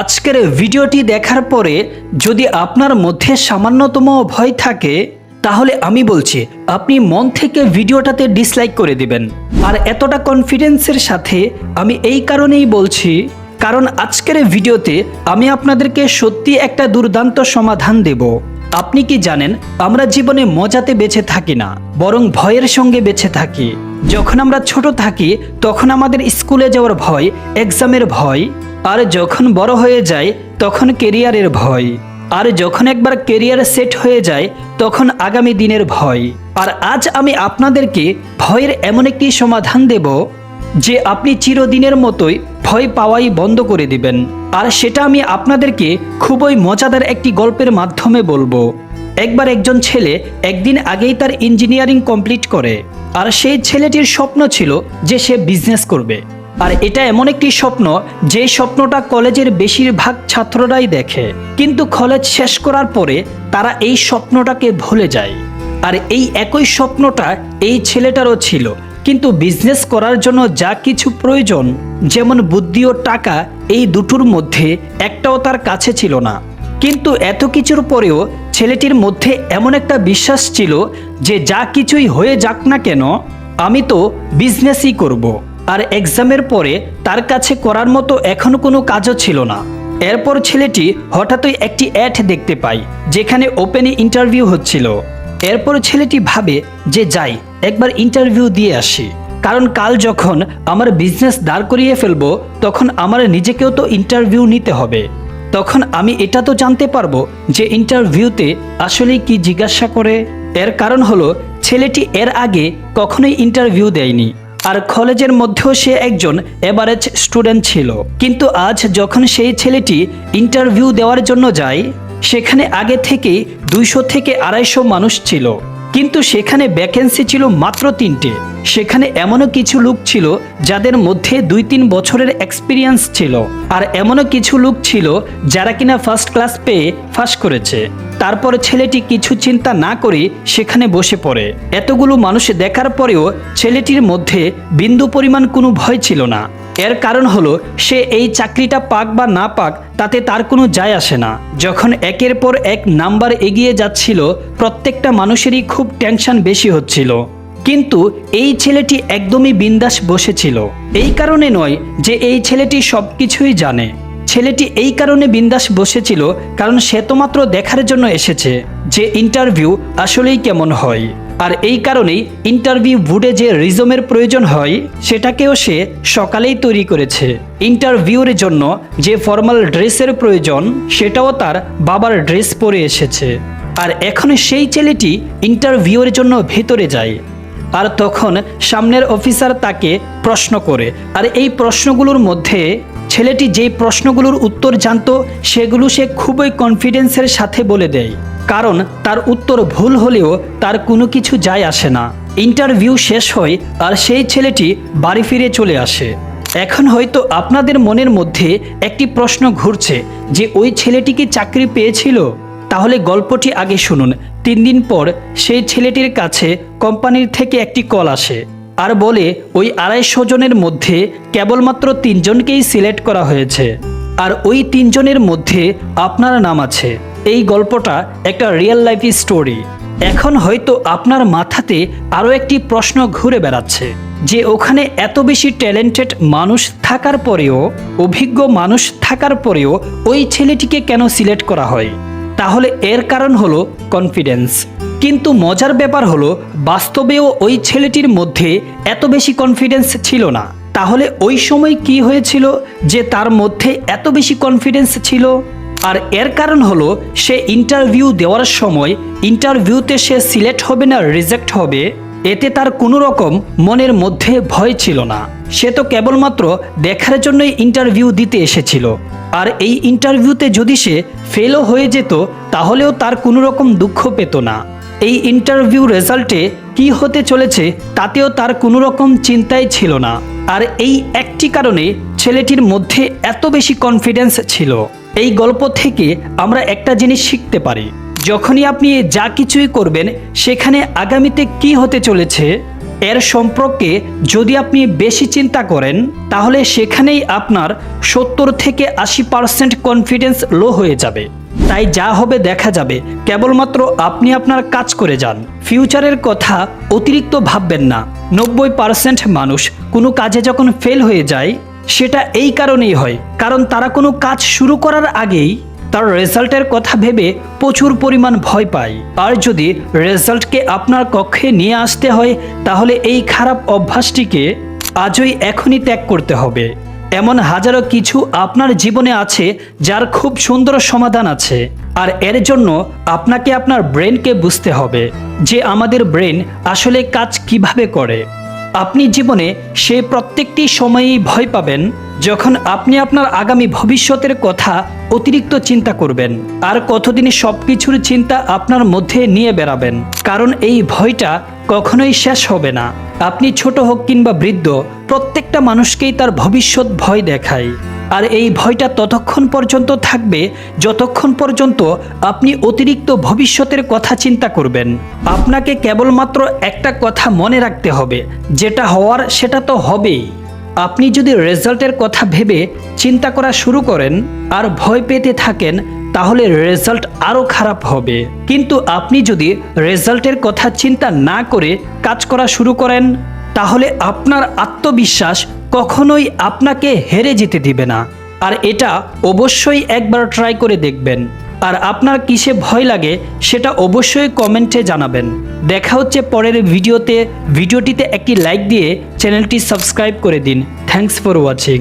আজকের ভিডিওটি দেখার পরে যদি আপনার মধ্যে সামান্যতম ভয় থাকে, তাহলে আমি বলছি, আপনি মন থেকে ভিডিওটাতে ডিসলাইক করে দিবেন। আর এতটা কনফিডেন্সের সাথে আমি এই কারণেই বলছি, কারণ আজকের ভিডিওতে আমি আপনাদেরকে সত্যি একটা দুর্দান্ত সমাধান দেব। আপনি কি জানেন, আমরা জীবনে মজাতে বেঁচে থাকি না, বরং ভয়ের সঙ্গে বেঁচে থাকি। যখন আমরা ছোট থাকি, তখন আমাদের স্কুলে যাওয়ার ভয় এক্সামের ভয় আর যখন বড় হয়ে যায়, তখন কেরিয়ারের ভয়। আর যখন একবার কেরিয়ার সেট হয়ে যায়, তখন আগামী দিনের ভয়। আর আজ আমি আপনাদেরকে ভয়ের এমন একটি সমাধান দেব, যে আপনি চিরদিনের মতোই ভয় পাওয়াই বন্ধ করে দিবেন। আর সেটা আমি আপনাদেরকে খুবই মজাদার একটি গল্পের মাধ্যমে বলব। একবার একজন ছেলে একদিন আগেই তার ইঞ্জিনিয়ারিং কমপ্লিট করে। আর সেই ছেলেটির স্বপ্ন ছিল যে সে বিজনেস করবে। আর এটা এমন একটি স্বপ্ন, যে স্বপ্নটা কলেজের বেশিরভাগ ছাত্ররাই দেখে। কিন্তু কলেজ শেষ করার পরে তারা এই স্বপ্নটাকে ভুলে যায়। আর এই একই স্বপ্নটা এই ছেলেটারও ছিল। কিন্তু বিজনেস করার জন্য যা কিছু প্রয়োজন, যেমন বুদ্ধি ও টাকা, এই দুটোর মধ্যে একটাও তার কাছে ছিল না। কিন্তু এত কিছুর পরেও ছেলেটির মধ্যে এমন একটা বিশ্বাস ছিল যে যা কিছুই হয়ে যাক না কেন, আমি তো বিজনেসই করব। আর এক্সামের পরে তার কাছে করার মতো এখনও কোনো কাজও ছিল না। এরপর ছেলেটি হঠাৎই একটি অ্যাড দেখতে পায়, যেখানে ওপেনে ইন্টারভিউ হচ্ছিল। এরপর ছেলেটি ভাবে যে, যাই, একবার ইন্টারভিউ দিয়ে আসি। কারণ কাল যখন আমার বিজনেস দাঁড় করিয়ে ফেলব, তখন আমার নিজেকেও তো ইন্টারভিউ নিতে হবে। তখন আমি এটা তো জানতে পারব যে ইন্টারভিউতে আসলে কি জিজ্ঞাসা করে? এর কারণ হলো, ছেলেটি এর আগে কখনোই ইন্টারভিউ দেয়নি। আর কলেজের মধ্যেও সে একজন এভারেজ স্টুডেন্ট ছিল। কিন্তু আজ যখন সেই ছেলেটি ইন্টারভিউ দেওয়ার জন্য যায়, সেখানে আগে থেকেই দুইশো থেকে আড়াইশো মানুষ ছিল। কিন্তু সেখানে ভ্যাকেন্সি ছিল মাত্র তিনটে। সেখানে এমনও কিছু লোক ছিল যাদের মধ্যে দুই তিন বছরের এক্সপিরিয়েন্স ছিল। আর এমনও কিছু লোক ছিল যারা কিনা ফার্স্ট ক্লাস পেয়ে ফাঁস করেছে। তারপর ছেলেটি কিছু চিন্তা না করে সেখানে বসে পড়ে। এতগুলো মানুষ দেখার পরেও ছেলেটির মধ্যে বিন্দু পরিমাণ কোনো ভয় ছিল না। এর কারণ হলো, সে এই চাকরিটা পাক বা না পাক, তাতে তার কোনো যায় আসে না। যখন একের পর এক নাম্বার এগিয়ে যাচ্ছিল, প্রত্যেকটা মানুষেরই খুব টেনশন বেশি হচ্ছিল। কিন্তু এই ছেলেটি একদমই বিন্দাস বসেছিল। এই কারণে নয় যে এই ছেলেটি সব কিছুই জানে। ছেলেটি এই কারণে বিন্দাস বসেছিল, কারণ সে তো মাত্র দেখার জন্য এসেছে যে ইন্টারভিউ আসলেই কেমন হয়। আর এই কারণেই ইন্টারভিউ বুডে যে রিজমের প্রয়োজন হয়, সেটাকেও সে সকালেই তৈরি করেছে। ইন্টারভিউর জন্য যে ফর্মাল ড্রেসের প্রয়োজন, সেটাও তার বাবার ড্রেস পরে এসেছে। আর এখন সেই ছেলেটি ইন্টারভিউর জন্য ভেতরে যায়। আর তখন সামনের অফিসার তাকে প্রশ্ন করে। আর এই প্রশ্নগুলোর মধ্যে ছেলেটি যেই প্রশ্নগুলোর উত্তর জানতো, সেগুলো সে খুবই কনফিডেন্সের সাথে বলে দেয়। কারণ তার উত্তর ভুল হলেও তার কোনো কিছু যায় আসে না। ইন্টারভিউ শেষ হয় আর সেই ছেলেটি বাড়ি ফিরে চলে আসে। এখন হয়তো আপনাদের মনের মধ্যে একটি প্রশ্ন ঘুরছে যে ওই ছেলেটি কি চাকরি পেয়েছিল? তাহলে গল্পটি আগে শুনুন। তিন দিন পর সেই ছেলেটির কাছে কোম্পানির থেকে একটি কল আসে। আর বলে, ওই আড়াইশো জনের মধ্যে কেবলমাত্র তিনজনকেই সিলেক্ট করা হয়েছে। আর ওই তিনজনের মধ্যে আপনার নাম আছে। এই গল্পটা একটা রিয়েল লাইফ স্টোরি। এখন হয়তো আপনার মাথাতে আরও একটি প্রশ্ন ঘুরে বেড়াচ্ছে, যে ওখানে এত বেশি ট্যালেন্টেড মানুষ থাকার পরেও, অভিজ্ঞ মানুষ থাকার পরেও ওই ছেলেটিকে কেন সিলেক্ট করা হয়? তাহলে এর কারণ হলো কনফিডেন্স। কিন্তু মজার ব্যাপার হলো, বাস্তবেও ওই ছেলেটির মধ্যে এত বেশি কনফিডেন্স ছিল না। তাহলে ওই সময় কি হয়েছিল যে তার মধ্যে এত বেশি কনফিডেন্স ছিল? আর এর কারণ হলো, সে ইন্টারভিউ দেওয়ার সময় ইন্টারভিউতে সে সিলেক্ট হবে না রিজেক্ট হবে, এতে তার কোনো রকম মনের মধ্যে ভয় ছিল না। সে তো কেবলমাত্র দেখার জন্যই ইন্টারভিউ দিতে এসেছিল। আর এই ইন্টারভিউতে যদি সে ফেলও হয়ে যেত, তাহলেও তার কোনো রকম দুঃখ পেত না। এই ইন্টারভিউ রেজাল্টে কি হতে চলেছে তাতেও তার কোনো রকম চিন্তাই ছিল না। আর এই একটি কারণে ছেলেটির মধ্যে এত বেশি কনফিডেন্স ছিল। এই গল্প থেকে আমরা একটা জিনিস শিখতে পারি। যখনই আপনি যা কিছুই করবেন, সেখানে আগামীতে কি হতে চলেছে, এর সম্পর্কে যদি আপনি বেশি চিন্তা করেন, তাহলে সেখানেই আপনার সত্তর থেকে আশি পার্সেন্ট কনফিডেন্স লো হয়ে যাবে। তাই যা হবে দেখা যাবে। কেবলমাত্র আপনি আপনার কাজ করে যান। ফিউচারের কথা অতিরিক্ত ভাববেন না। নব্বই পার্সেন্ট মানুষ কোনো কাজে যখন ফেল হয়ে যায়, সেটা এই কারণেই হয়। কারণ তারা কোনো কাজ শুরু করার আগেই তার রেজাল্টের কথা ভেবে প্রচুর পরিমাণ ভয় পায়। আর যদি রেজাল্টকে আপনার কক্ষে নিয়ে আসতে হয়, তাহলে এই খারাপ অভ্যাসটিকে আজই এখনই ত্যাগ করতে হবে। এমন হাজারো কিছু আপনার জীবনে আছে যার খুব সুন্দর সমাধান আছে। আর এর জন্য আপনাকে আপনার ব্রেনকে বুঝতে হবে যে আমাদের ব্রেন আসলে কাজ কীভাবে করে। আপনি জীবনে সে প্রত্যেকটি সময়েই ভয় পাবেন যখন আপনি আপনার আগামী ভবিষ্যতের কথা অতিরিক্ত চিন্তা করবেন আর কতদিন সব কিছুর চিন্তা আপনার মধ্যে নিয়ে বেড়াবেন। কারণ এই ভয়টা কখনোই শেষ হবে না। আপনি ছোট হোক কিংবা বৃদ্ধ, প্রত্যেকটা মানুষকেই তার ভবিষ্যৎ ভয় দেখায়। আর এই ভয়টা ততক্ষণ পর্যন্ত থাকবে যতক্ষণ পর্যন্ত আপনি অতিরিক্ত ভবিষ্যতের কথা চিন্তা করবেন। আপনাকে কেবলমাত্র একটা কথা মনে রাখতে হবে, যেটা হওয়ার সেটা তো হবেই। আপনি যদি রেজাল্টের কথা ভেবে চিন্তা করা শুরু করেন আর ভয় পেতে থাকেন, তাহলে রেজাল্ট আরও খারাপ হবে। কিন্তু আপনি যদি রেজাল্টের কথা চিন্তা না করে কাজ করা শুরু করেন, তাহলে আপনার আত্মবিশ্বাস কখনোই আপনাকে হেরে যেতে দিবে না। আর এটা অবশ্যই একবার ট্রাই করে দেখবেন। আর আপনার কিসে ভয় লাগে সেটা অবশ্যই কমেন্টে জানাবেন। দেখা হচ্ছে পরের ভিডিওতে। ভিডিওটিতে একটি লাইক দিয়ে চ্যানেলটি সাবস্ক্রাইব করে দিন। Thanks for watching